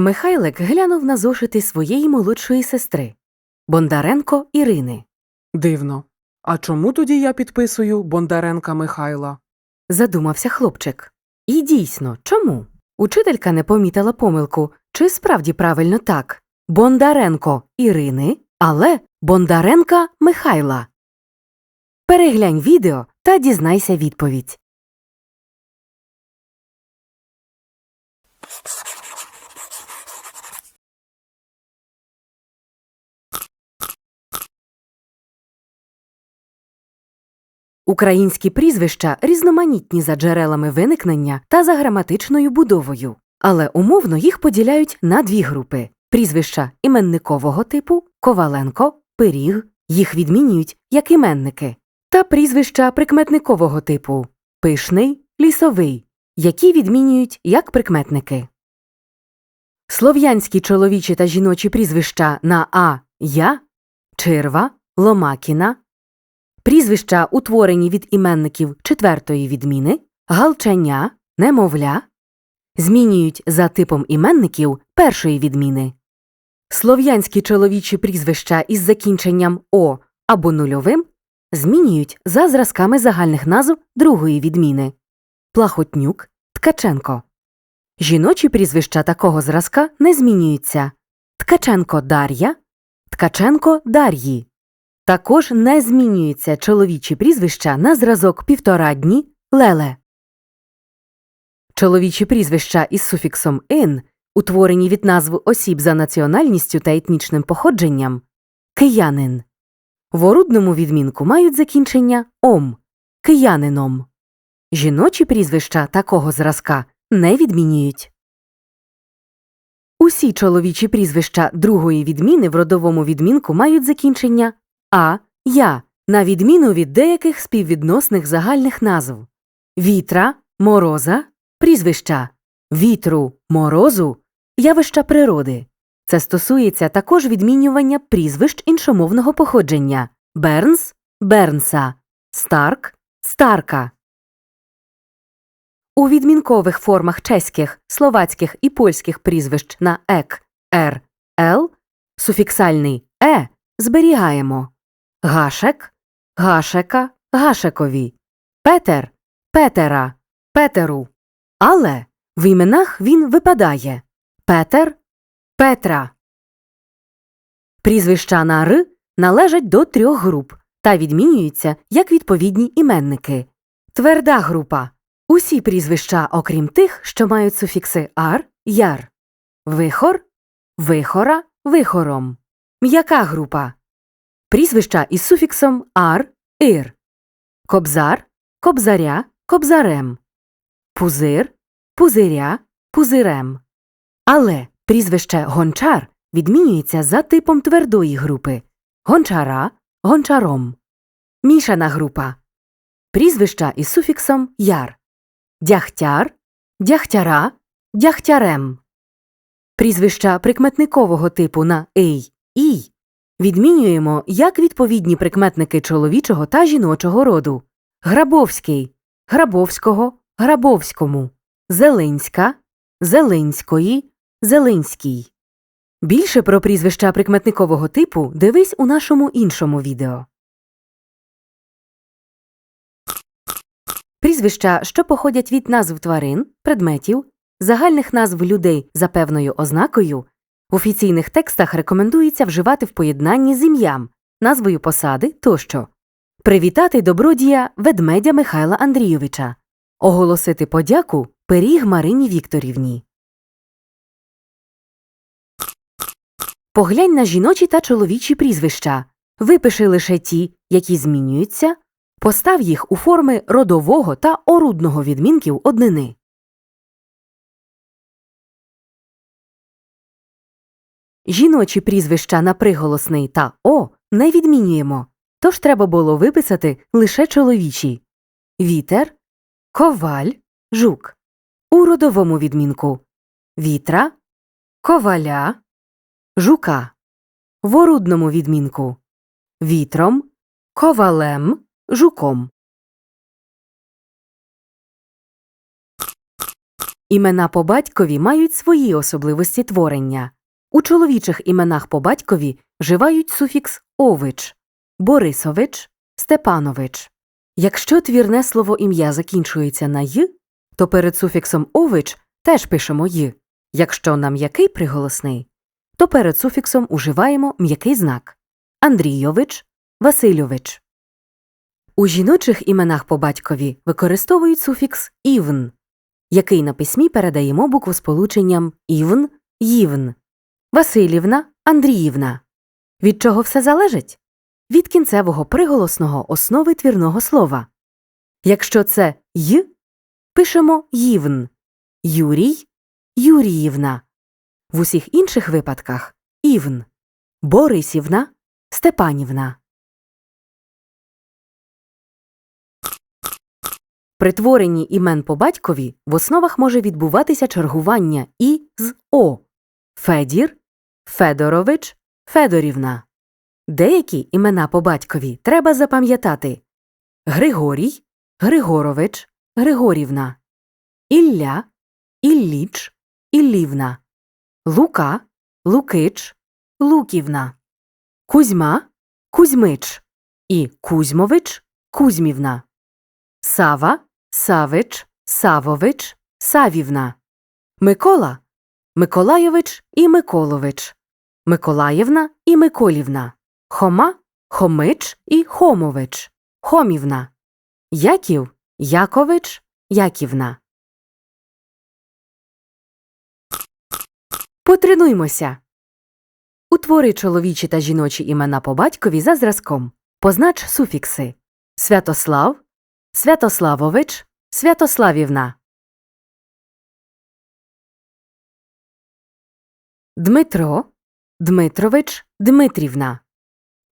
Михайлик глянув на зошити своєї молодшої сестри Бондаренко Ірини. Дивно. А чому тоді я підписую Бондаренка Михайла? Задумався хлопчик. І дійсно, чому? Учителька не помітила помилку, чи справді правильно так Бондаренко Ірини, але Бондаренка Михайла. Переглянь відео та дізнайся відповідь. Українські прізвища різноманітні за джерелами виникнення та за граматичною будовою, але умовно їх поділяють на дві групи: прізвища іменникового типу Коваленко, Пиріг, їх відмінюють як іменники, та прізвища прикметникового типу Пишний, Лісовий, які відмінюють як прикметники. Слов'янські чоловічі та жіночі прізвища на А Я, Чирва, Ломакіна, прізвища, утворені від іменників четвертої відміни, галчання, немовля, змінюють за типом іменників першої відміни. Слов'янські чоловічі прізвища із закінченням О або нульовим змінюють за зразками загальних назв другої відміни Плахотнюк, Ткаченко. Жіночі прізвища такого зразка не змінюються Ткаченко Дар'я, Ткаченко Дар'ї. Також не змінюються чоловічі прізвища на зразок півтора дні леле. Чоловічі прізвища із суфіксом ин, утворені від назв осіб за національністю та етнічним походженням киянин. В орудному відмінку мають закінчення ом киянином. Жіночі прізвища такого зразка не відмінюють. Усі чоловічі прізвища другої відміни в родовому відмінку мають закінчення а я, на відміну від деяких співвідносних загальних назв. Вітра, мороза, прізвища. Вітру, морозу, явища природи. Це стосується також відмінювання прізвищ іншомовного походження. Бернс, Бернса, Старк, Старка. У відмінкових формах чеських, словацьких і польських прізвищ на ек, р, л суфіксальний е зберігаємо Гашек, Гашека, Гашекові, Петер, Петера, Петеру. Але в іменах він випадає Петер, Петра. Прізвища на р належать до трьох груп та відмінюються як відповідні іменники. Тверда група усі прізвища, окрім тих, що мають суфікси ар, яр, вихор, вихора, вихором. М'яка група прізвища із суфіксом ар, ир, кобзар, кобзаря, кобзарем, пузир, пузиря, пузирем. Але прізвище гончар відмінюється за типом твердої групи гончара, гончаром. Мішана група прізвища із суфіксом яр, дягтяр, дягтяра, дягтярем. Прізвища прикметникового типу на ей, ій відмінюємо як відповідні прикметники чоловічого та жіночого роду Грабовський, Грабовського, Грабовському, Зеленська, Зеленської, Зеленській. Більше про прізвища прикметникового типу дивись у нашому іншому відео. Прізвища, що походять від назв тварин, предметів, загальних назв людей за певною ознакою, в офіційних текстах рекомендується вживати в поєднанні з ім'ям, назвою посади тощо. Привітати добродія ведмедя Михайла Андрійовича, оголосити подяку пиріг Марині Вікторівні. Поглянь на жіночі та чоловічі прізвища. Випиши лише ті, які змінюються, постав їх у форми родового та орудного відмінків однини. Жіночі прізвища на приголосний та о не відмінюємо, тож треба було виписати лише чоловічі вітер, коваль, жук. У родовому відмінку вітра, коваля, жука. В орудному відмінку вітром, ковалем, жуком. Імена по батькові мають свої особливості творення. У чоловічих іменах по батькові вживають суфікс ович Борисович, Степанович. Якщо твірне слово ім'я закінчується на й, то перед суфіксом ович теж пишемо й. Якщо на м'який приголосний, то перед суфіксом уживаємо м'який знак Андрійович, Васильович. У жіночих іменах по батькові використовують суфікс івн, який на письмі передаємо буквосполученням івн, ївн, Василівна, Андріївна. Від чого все залежить? Від кінцевого приголосного основи твірного слова. Якщо це й, пишемо ївн, Юрій, Юріївна. В усіх інших випадках івн, Борисівна, Степанівна. При творенні імен по батькові в основах може відбуватися чергування і з О Федір, Федорович, Федорівна. Деякі імена по батькові треба запам'ятати Григорій, Григорович, Григорівна, Ілля, Ілліч, Іллівна, Лука, Лукич, Луківна, Кузьма, Кузьмич і Кузьмович, Кузьмівна. Сава, Савич, Савович, Савівна. Микола, Миколайович і Миколович. Миколаївна і Миколівна. Хома, Хомич і Хомович. Хомівна. Яків, Якович, Яківна. Потренуймося. Утвори чоловічі та жіночі імена по батькові за зразком. Познач суфікси Святослав, Святославович, Святославівна. Дмитро, Дмитрович, Дмитрівна.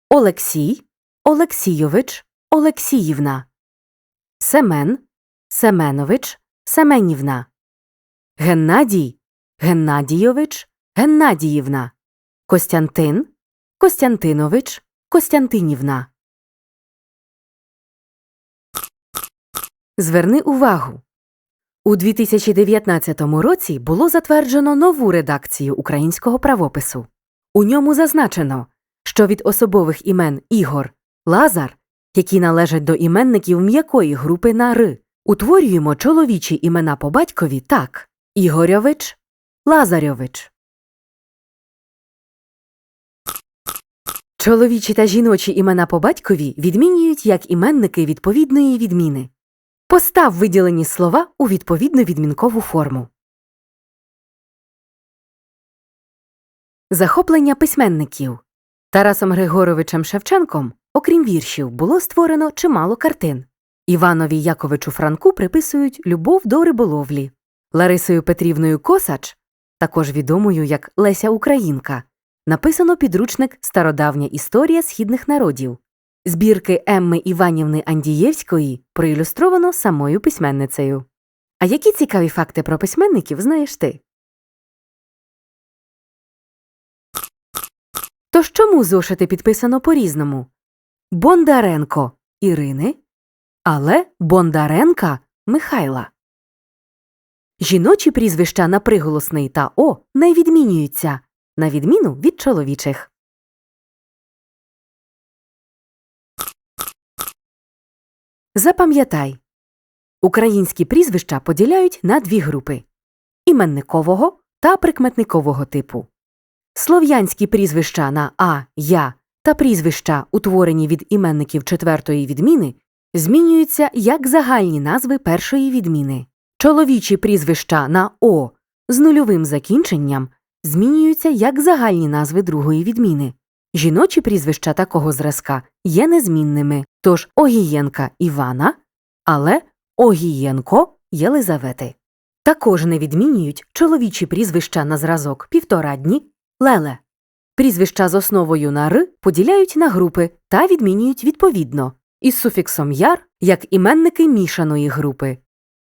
Олексій, Олексійович, Олексіївна. Семен, Семенович, Семенівна. Геннадій, Геннадійович, Геннадіївна. Костянтин, Костянтинович, Костянтинівна. Зверни увагу. У 2019 році було затверджено нову редакцію українського правопису. У ньому зазначено, що від особових імен Ігор, Лазар, які належать до іменників м'якої групи на р, утворюємо чоловічі імена по батькові так: Ігорьович, Лазарьович. Чоловічі та жіночі імена по батькові відмінюють як іменники відповідної відміни. Постав виділені слова у відповідну відмінкову форму. Захоплення письменників Тарасом Григоровичем Шевченком, окрім віршів, було створено чимало картин. Іванові Яковичу Франку приписують любов до риболовлі. Ларисою Петрівною Косач, також відомою як Леся Українка, написано підручник Стародавня історія східних народів. Збірки Емми Іванівни Андієвської проілюстровано самою письменницею. А які цікаві факти про письменників знаєш ти? Тож чому зошити підписано по-різному? Бондаренко Ірини, але Бондаренка Михайла. Жіночі прізвища на приголосний та О не відмінюються, на відміну від чоловічих. Запам'ятай. Українські прізвища поділяють на дві групи іменникового та прикметникового типу. Слов'янські прізвища на а, я та прізвища, утворені від іменників четвертої відміни, змінюються як загальні назви першої відміни. Чоловічі прізвища на о з нульовим закінченням змінюються як загальні назви другої відміни. Жіночі прізвища такого зразка є незмінними, тож Огієнка Івана, але Огієнко Єлизавети. Також не відмінюють чоловічі прізвища на зразок півторадні Леле. Прізвища з основою на р поділяють на групи та відмінюють відповідно із суфіксом яр як іменники мішаної групи,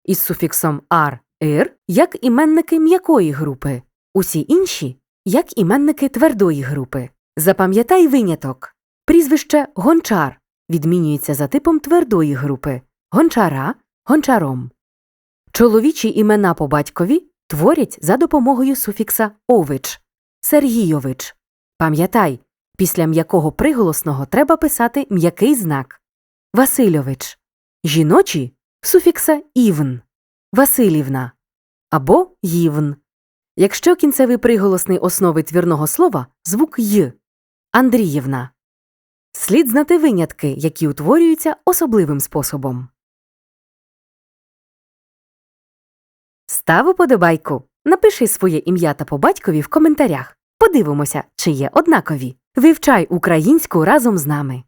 із суфіксом ар ир як іменники м'якої групи, усі інші як іменники твердої групи. Запам'ятай виняток. Прізвище гончар відмінюється за типом твердої групи гончара гончаром. Чоловічі імена по батькові творять за допомогою суфікса ович Сергійович. Пам'ятай, після м'якого приголосного треба писати м'який знак Васильович. Жіночі суфікса івн Василівна або ївн. Якщо кінцевий приголосний основи твірного слова звук й Андріївна. Слід знати винятки, які утворюються особливим способом. Став уподобайку. Напиши своє ім'я та по батькові в коментарях. Подивимося, чи є однакові. Вивчай українську разом з нами.